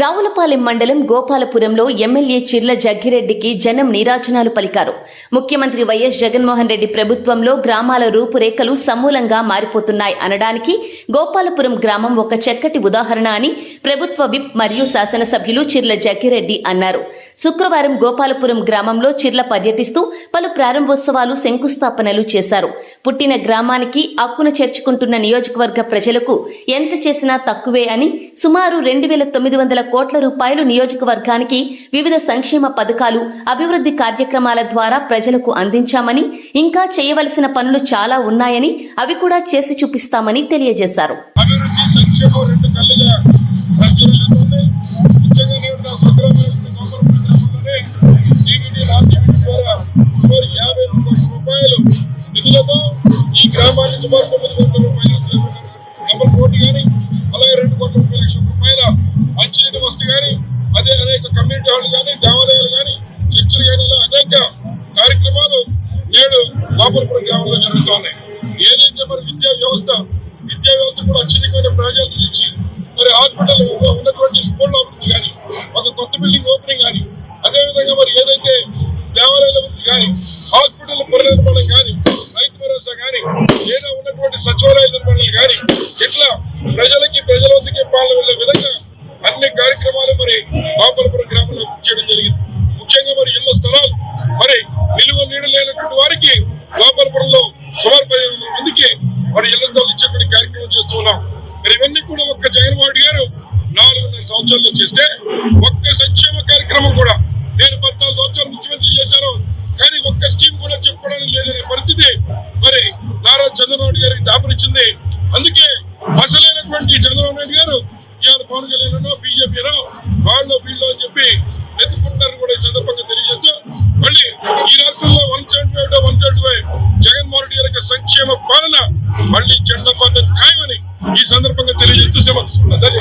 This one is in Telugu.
రావులపాలెం మండలం గోపాలపురంలో ఎమ్మెల్యే చిర్ల జగ్గిరెడ్డికి జనం నీరాజనాలు పలికారు. ముఖ్యమంత్రి వైఎస్ జగన్మోహన్ రెడ్డి ప్రభుత్వంలో గ్రామాల రూపురేఖలు సమూలంగా మారిపోతున్నాయి అనడానికి గోపాలపురం గ్రామం ఒక చక్కటి ఉదాహరణ అని ప్రభుత్వ విప్ మరియు శాసనసభ్యులు చిర్ల జగ్గిరెడ్డి అన్నారు. శుక్రవారం గోపాలపురం గ్రామంలో చిర్ల పర్యటిస్తూ పలు ప్రారంభోత్సవాలు శంకుస్థాపనలు చేశారు. పుట్టిన గ్రామానికి అక్కున చేర్చుకుంటున్న నియోజకవర్గ ప్రజలకు ఎంత చేసినా తక్కువే అని సుమారు రెండు వేల తొమ్మిది వందల కోట్ల రూపాయలు నియోజకవర్గానికి వివిధ సంక్షేమ పథకాలు అభివృద్ధి కార్యక్రమాల ద్వారా ప్రజలకు అందించామని ఇంకా చేయవలసిన పనులు చాలా ఉన్నాయని అవి కూడా చేసి చూపిస్తామని తెలియజేశారు. ఈ గ్రామానికి సుమారు తొమ్మిది వందల రూపాయలు డబల్ కోటి కానీ అలాగే రెండు కోట్ల ముప్పై లక్షల రూపాయల మంచినీటి వసతి కానీ అదే అనేక కమ్యూనిటీ హాల్ కానీ దేవాలయాలు కానీ చర్చలు కానీ ఇలా అనేక కార్యక్రమాలు నేడు గ్రామంలో జరుగుతున్నాయి ఏదైతే మరి విద్యా వ్యవస్థ విద్యా వ్యవస్థ కూడా అత్యధికమైన ప్రాధాన్యత ఇచ్చి మరి హాస్పిటల్ ఉన్నటువంటి స్కూల్ అభివృద్ధి కానీ ఒక కొత్త బిల్డింగ్ ఓపెనింగ్ కానీ అదేవిధంగా మరి ఏదైతే దేవాలయాల అభివృద్ధి కానీ హాస్పిటల్ పునర్నిర్మాణం కానీ రైతు భరోసా కానీ లేదా ఉన్నటువంటి సచివాలయ నిర్మాణాలు కానీ ఇట్లా ప్రజలకి ప్రజల వద్దకే పాలన మందికి వారికి గోపాలపురంలో సుమారు పదిహేను వందల మందికి మరి ఇళ్ళతో ఇచ్చేటువంటి కార్యక్రమం చేస్తూ ఉన్నాం. మరి ఇవన్నీ కూడా ఒక్క జగన్మోహన్ గారు నాలుగున్నర సంవత్సరాల్లో చేస్తే ఒక్క సంక్షేమ కార్యక్రమం కూడా నేను పద్నాలుగు సంవత్సరాలు ముఖ్యమంత్రి చేశాను. కానీ ఒక్క స్కీమ్ కూడా చెప్పుకోవడానికి లేదనే పరిస్థితి మరి నారా చంద్రబాబు గారికి దాపురిచ్చింది. అందుకే అసలైనటువంటి చంద్రబాబు నాయుడు గారు ఇవాళ పవన్ కళ్యాణ్ బీజేపీనో వాళ్ళు వీళ్ళు అని చెప్పి సంక్షేమ పాలన మళ్ళీ జెండా పాలన ఖాయమని ఈ సందర్భంగా తెలియజేస్తూ సమర్థిస్తున్నారు